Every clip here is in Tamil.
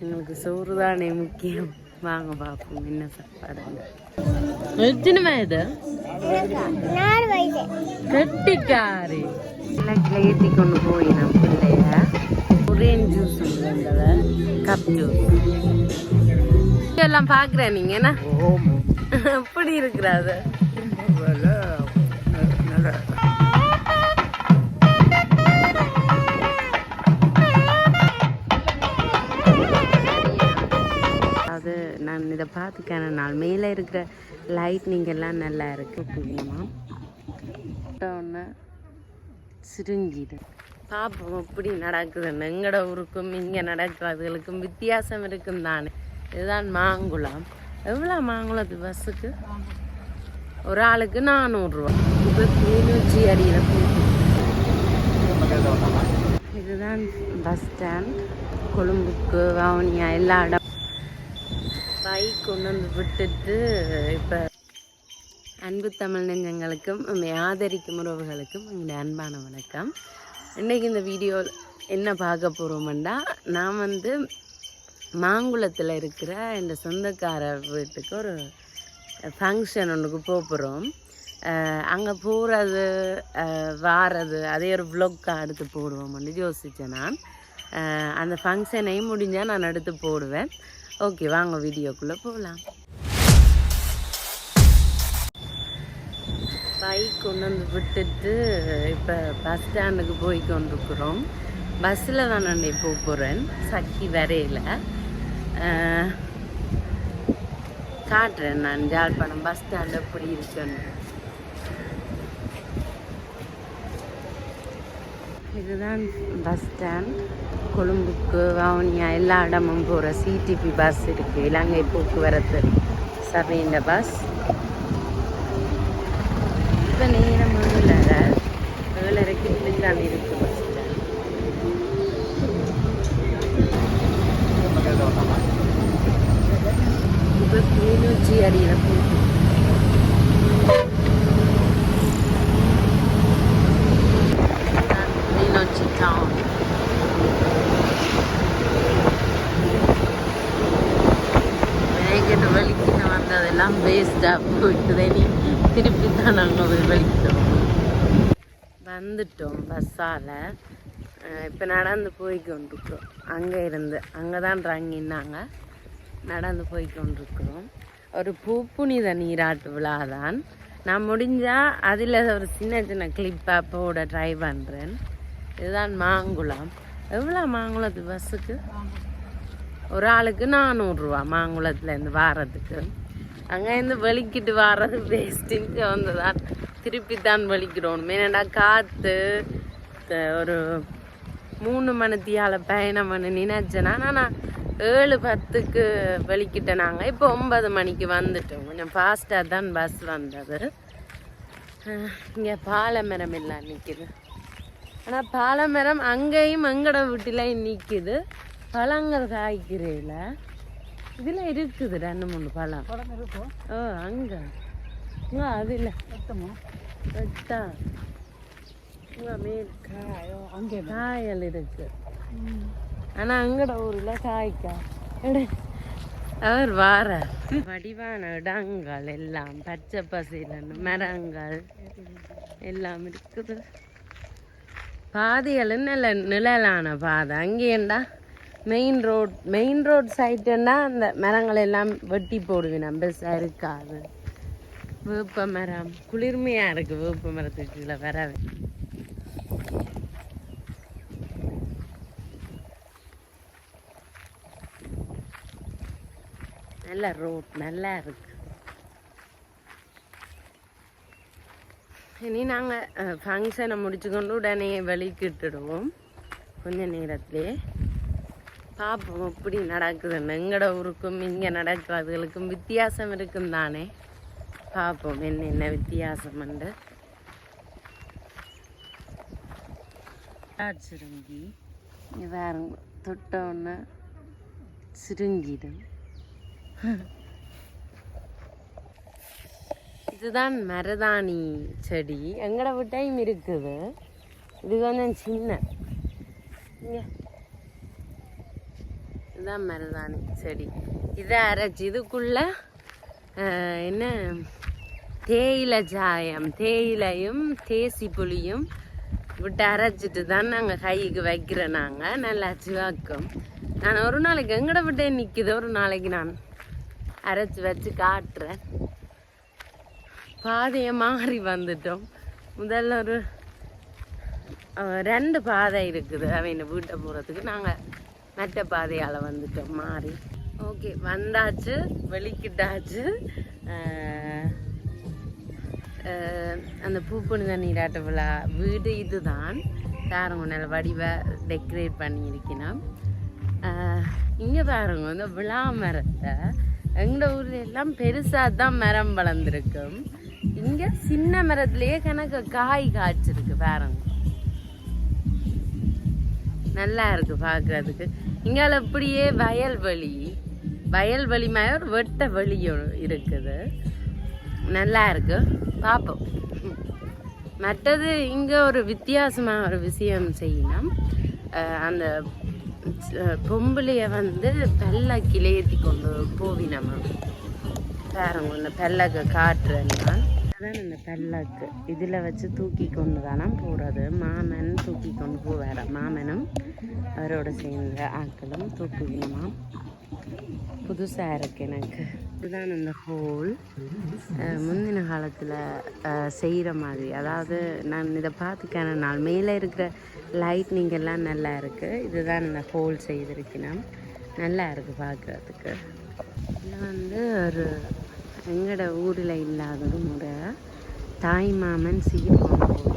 எங்களுக்கு சோறு தானே முக்கியம். வாங்க பார்ப்போம் என்ன சாப்பாடு? எத்தனை வயது? கட்டிக்காரு. கிழக்கில் ஏற்றி கொண்டு போய் நான் பிள்ளைய. ஒரேன் ஜூஸ் கப் ஜூஸ் எல்லாம் பார்க்குறேன் நீங்க என்ன? எப்படி இருக்கிறாது? நான் நாள் மேலே இருக்கிற லைட்னிங் எல்லாம் நல்லா இருக்கு. அப்படின்னா ஒன்று சுருங்கிடு பார்ப்போம் எப்படி நடக்குதுன்னு எங்கட ஊருக்கும் இங்கே நடக்கிறதுகளுக்கும் வித்தியாசம் இருக்கும் தானே. இதுதான் மாங்குளம். எவ்வளோ மாங்குளத்து பஸ்ஸுக்கு? ஒரு ஆளுக்கு நானூறுரூவா இப்போ கிளிநொச்சி அடியில் இதுதான் பஸ் ஸ்டாண்ட். கொழும்புக்கு வவுனியா எல்லா இடம். பைக் கொண்டு வந்து விட்டுட்டு இப்போ அன்பு தமிழ் நெஞ்சங்களுக்கும் நம்மை ஆதரிக்கும் உறவுகளுக்கும் எங்களுடைய அன்பான வணக்கம். இன்றைக்கி இந்த வீடியோ என்ன பார்க்க போகிறோம்டா நான் வந்து மாங்குளத்தில் இருக்கிற இந்த சொந்தக்கார வீட்டுக்கு ஒரு ஃபங்க்ஷன் ஒன்றுக்கு போகிறோம் அங்கே போகிறது வாரது அதே ஒரு vlog-ஆ எடுத்து போடுவோம்னு யோசித்தேன் நான். அந்த ஃபங்க்ஷனையும் முடிஞ்சால் நான் எடுத்து போடுவேன். ஓகே வாங்க வீடியோக்குள்ளே போகலாம் பைக் கொண்டு வந்து விட்டுட்டு இப்போ பஸ் ஸ்டாண்டுக்கு போய் கொண்டிருக்கிறோம். பஸ்ஸில் தான் நான் போக போகிறேன் சக்கி வரையில். காட்டுறேன் நான். ஜாழ்ப்பாணம் பஸ் ஸ்டாண்டு எப்படி இருக்குன்னு. இதுதான் பஸ் ஸ்டாண்ட் கொழும்புக்கு வவுனியா எல்லா இடமும் போகிற சிடிபி பஸ் இருக்குது இலங்கை போக்குவரத்து. சபையின் பஸ் இப்போ நேரம் இல்லை ஏழரைக்கு இப்படித்தான் இருக்கு பஸ் ஸ்டாண்ட் இப்போ கிளிநொச்சி அடியில் போயிட்டு கிளிநொச்சி டவுன் வேகட்டு வலிக்கிட்டு வந்ததெல்லாம் வேஸ்டாக போயிட்டுதே நீ. திருப்பி தான் நாங்கள் போய் வலிக்கிட்டோம் வந்துட்டோம் பஸ்ஸால் இப்போ நடந்து போய் கொண்டிருக்கிறோம் அங்கே இருந்து அங்கே தான் இறங்கினாங்க நடந்து போய் கொண்டிருக்கிறோம் ஒரு பூப்புனித நீராட்டு விழா தான். நான் முடிஞ்சால் அதில் ஒரு சின்ன சின்ன கிளிப்பாக போட ட்ரை பண்ணுறேன் இதுதான் மாங்குளம். எவ்வளோ மாங்குளத்து பஸ்ஸுக்கு? ஒரு ஆளுக்கு நானூறுரூவா மாங்குளத்துலேருந்து வாரத்துக்கு. அங்கேருந்து வெளிக்கிட்டு வர்றது வேஸ்ட்டுங்க வந்து தான் திருப்பி தான் வலிக்கிறோம் ஏன்னாடா காற்று ஒரு மூணு மணித்தியால் பயணம் பண்ணி நினைச்சேன்னா நான் ஏழு பத்துக்கு வெளிக்கிட்டேன் நாங்கள் இப்போ ஒன்பது மணிக்கு வந்துட்டோம். கொஞ்சம் ஃபாஸ்ட்டாக தான் பஸ் வந்தது. இங்கே பாலமரம் எல்லாம் நிற்கிது ஆனால் பாலமரம் அங்கேயும் எங்கட வீட்டில் நிற்கிது பழங்கள் காய்க்கிறேல. இதில் இருக்குது ரெண்டு மூணு பழம். ஓ அங்கே. அது இல்லை. வெட்டா இங்க மேல் காயோ அங்கே காயல் இருக்கு. ஆனால் அங்கட ஊரில் காய்க்கா. அவர் வார. வடிவான இடங்கள் எல்லாம் பச்சை பசையிலன்னு மரங்கள் எல்லாம் இருக்குது. பாதையில் நில நிழலான பாதை. அங்கேண்டா மெயின் ரோட் மெயின் ரோட் சைட்டுன்னா அந்த மரங்கள் எல்லாம் வெட்டி போடுவேன். நம்ம இருக்காது வேப்ப மரம். குளிர்மையாக இருக்குது வேப்ப மரத்துக்கு கீழே வரவே. நல்ல ரோட் நல்லா இருக்கு. இனி நாங்கள் ஃபங்க்ஷனை முடிச்சுக்கொண்டு உடனே வெளிக்கிட்டுடுவோம். கொஞ்ச நேரத்திலே. பார்ப்போம் எப்படி நடக்குதுன்னு. எங்கட ஊருக்கும் இங்கே நடக்கிறதுகளுக்கும் வித்தியாசம் இருக்கும் தானே. பார்ப்போம் என்னென்ன வித்தியாசம்ண்டு சுருங்கி. இங்கே தொட்ட ஒன்று சுருங்கிடும். இதுதான் மருதாணி செடி. எங்கட விட்டையும் இருக்குது. இது கொஞ்சம் சின்ன. இதுதான் மருதாணி செடி. இதை அரைச்சி இதுக்குள்ள என்ன? தேயிலை சாயம் தேயிலையும் தேசி புளியும் விட்டு அரைச்சிட்டு தான் நாங்கள் கைக்கு வைக்கிறோம் நாங்கள் நல்லா சிவாக்கும். நான் ஒரு நாளைக்கு எங்கட விட்டே நிற்குது ஒரு நாளைக்கு நான் அரைச்சி வச்சு காட்டுறேன். பாதையை மாறி வந்துட்டோம். முதல்ல ஒரு ரெண்டு பாதை இருக்குது அவங்க வீட்டை போகிறதுக்கு நாங்கள் மற்ற பாதையால் வந்துட்டோம் மாறி. ஓகே வந்தாச்சு வெளிக்கிட்டாச்சு. அந்த பூப்புனித நீராட்ட விழா வீடு இதுதான். தாரங்குணல் வடிவ டெக்கரேட் பண்ணியிருக்கணும். இங்கே பாருங்க இந்த விழா மரத்தை எங்களோட ஊர்ல எல்லாம் பெருசாக தான் மரம் வளர்ந்துருக்கும். இங்கே சின்ன மரத்துலேயே கணக்கு காய் காய்ச்சிருக்கு பாருங்க. நல்லா இருக்கு பார்க்குறதுக்கு இங்கால அப்படியே வயல்வெளி வயல்வெளி மாதிரி ஒரு வெட்ட வெளி இருக்குது. நல்லா இருக்கு. பார்ப்போம் மற்றது இங்கே ஒரு வித்தியாசமாக ஒரு விஷயம் செய்யணும். அந்த பொம்பளைய வந்து நல்லா கிளையத்தி கொண்டு போவினமா. பாருங்க இந்த பெல்லக்கு காட்டுறேன் நான் அதான் இந்த பெல்லக்கு இதில் வச்சு தூக்கி கொண்டு தானே போகிறது மாமன் தூக்கி கொண்டு போவார். மாமனும் அவரோட சேர்ந்த ஆட்களும் தூக்குவினமாம் புதுசாக இருக்கு எனக்கு. இதுதான் இந்த ஹோல். முந்தின காலத்தில் செய்கிற மாதிரி. அதாவது நான் இதை பார்த்துக்கான. நாள் மேலே இருக்கிற லைட்னிங் எல்லாம் நல்லா இருக்குது இதுதான் இந்த ஹோல் செய்திருக்கணும் நல்லா இருக்குது பார்க்குறதுக்கு. இதில் வந்து ஒரு எங்களோட ஊரில் இல்லாதது முறை தாய்மாமன் சீர்மாமன்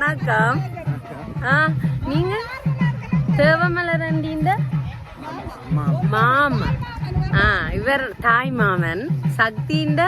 வணக்கம். ஆ நீங்க? தேவமலரண்டிந்த? மாமா ஆ இவர் தாய் மாமன். சக்திந்த?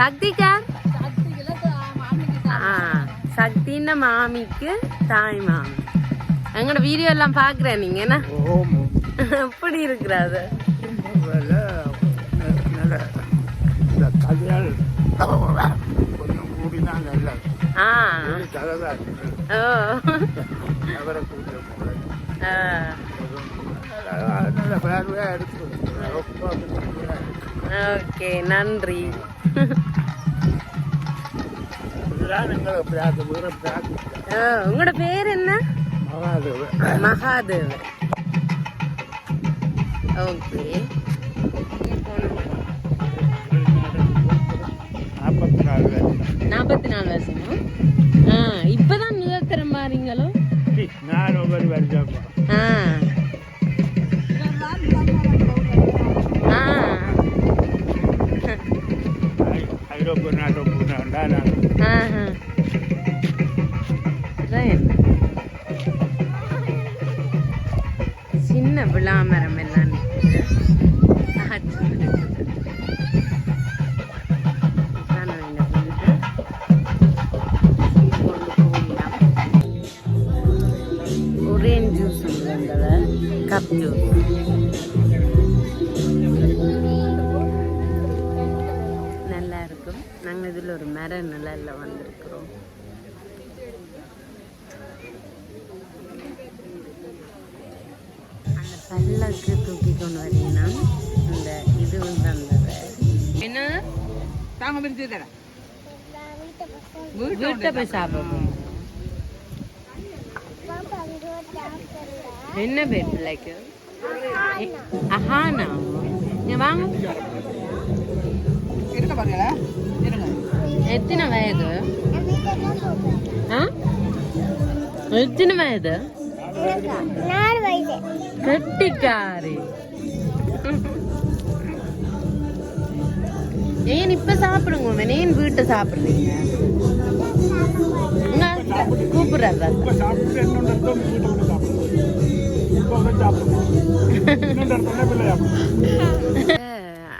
சக்திக்கார் ஆ சக்தின்ற மாமிக்கு தாய் மாமன். எங்களோட வீடியோ எல்லாம் பார்க்குறேன் நீங்க என்ன? எப்படி இருக்கிறாரு? ஓகே நன்றி. உங்களோட பேர் என்ன? மகாதேவ. ஓகே. நாற்பத்தி நாலு வருஷம் நாற்பத்தி நாலு வருஷமா இப்பதான் நுகக்கிற மாறீங்களோ? நான் ஒவ்வொரு வருஷம் ஆ. ஆ. ஐரோப்பிய நாட்டு போனாண்டா நான்? சின்ன விளாமரம் எல்லாம் கப் ஜூஸ் நல்லா இருக்கும்。நாங்கள் இதில் ஒரு மர நிழல்ல வந்திருக்கிறோம். அந்த பல்லக்கு தூக்கி கொண்டு வரீங்கன்னா இந்த இது வந்து வந்தது என்ன? தாங்க பிரிச்சு தரேன். வீட்டை போய் சாப்பிடுவோம் என்ன பேர் பிள்ளைக்கு அஹானா இங்க வாங்க. இருக்க பாருங்களா எத்தனை வயது? ஆ? எத்தனை வயது? நாலு கெட்டிக்காரி. ஏன் இப்ப சாப்பிடுங்க ஏன் வீட்டை சாப்பிடுறீங்க?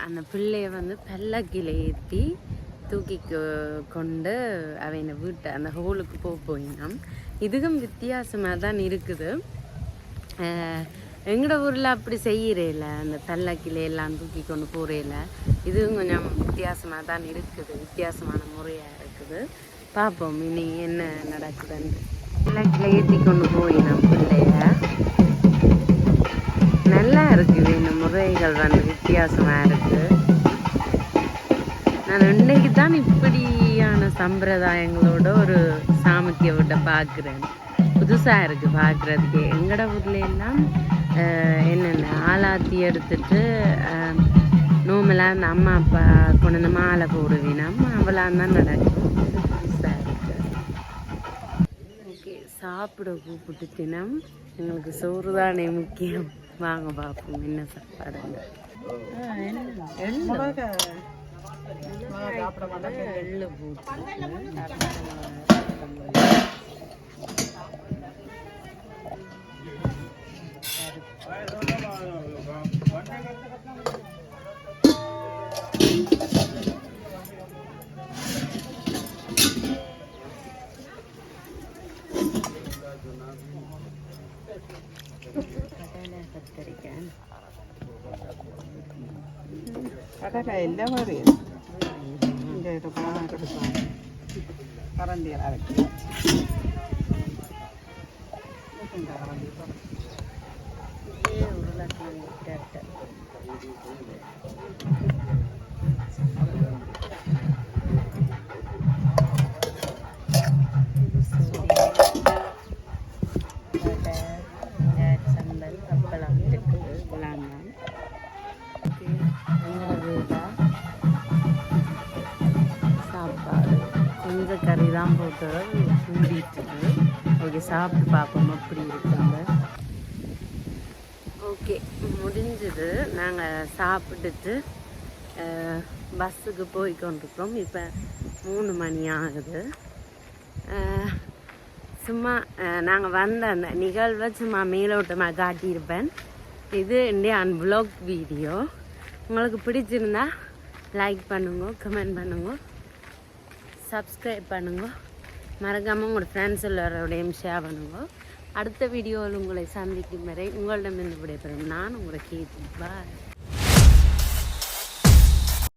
அந்த பிள்ளைய வந்து பல்லக்கில ஏற்றி தூக்கி கொ- கொண்டு அவனை வீட்டை அந்த ஹோலுக்கு போக போயினான் இதுவும் வித்தியாசமாக தான் இருக்குது அஹ் எங்கட ஊரில் அப்படி செய்கிறேல அந்த பல்லக்கில எல்லாம் தூக்கி கொண்டு போகிறேல இதுவும் கொஞ்சம் வித்தியாசமாக தான் இருக்குது வித்தியாசமான முறையாக இருக்குது பார்ப்போம் இனி என்ன நடக்குதுன்னு. பல்லக்கில ஏற்றி கொண்டு போய் நம்ம பிள்ளைய. நல்லா இருக்குது இந்த முறைகள் வந்து வித்தியாசமாக இருக்குது நான் இன்னைக்கு தான் இப்படியான சம்பிரதாயங்களோட ஒரு சாமக்கிய விட பார்க்குறேன் புதுசாக இருக்குது பார்க்குறதுக்கு எங்கட ஊர்ல எல்லாம் என்னென்ன ஆளாத்தி எடுத்துட்டு நோமலாக அந்த அம்மா அப்பா கொண்டு வந்து மாலை போடுவினம் அவளாம் தான் நடக்கும் புதுசா இருக்கு ஓகே சாப்பிட கூப்பிட்டு தினம் எங்களுக்கு சோறு தானே முக்கியம். வாங்க பார்ப்போம் என்ன சாப்பாடுங்க எள்ளு. கத்திரிக்காய் இந்த மாதிரி இந்த இது கொடுக்கலாம் கரண்டியில் அரைக்கி இந்த கரண்டி உருளைக்கிழங்கு கேரட்டை கொஞ்சம் கறி போட்டு ஓகே சாப்பிட்டு பார்ப்போம் அப்படி இருக்காங்க ஓகே முடிஞ்சது. நாங்கள் சாப்பிட்டுட்டு பஸ்ஸுக்கு போய் கொண்டிருக்கோம். இப்போ மூணு மணி ஆகுது. சும்மா நாங்கள் வந்த அந்த நிகழ்வை சும்மா மேலோட்டமாக காட்டியிருப்பேன். இது இந்தியா அன்பிளாக் வீடியோ உங்களுக்கு பிடிச்சிருந்தா லைக் பண்ணுங்க கமெண்ட் பண்ணுங்க. சப்ஸ்கிரைப் பண்ணுங்க. மறக்காமல் உங்களோட ஃப்ரெண்ட்ஸ் எல்லாரோடையும் ஷேர் பண்ணுங்க. அடுத்த வீடியோவில் உங்களை சந்திக்கும் வரை உங்களிடமிருந்து விடைபெறும். நான் உங்களை கேட்டு பாய்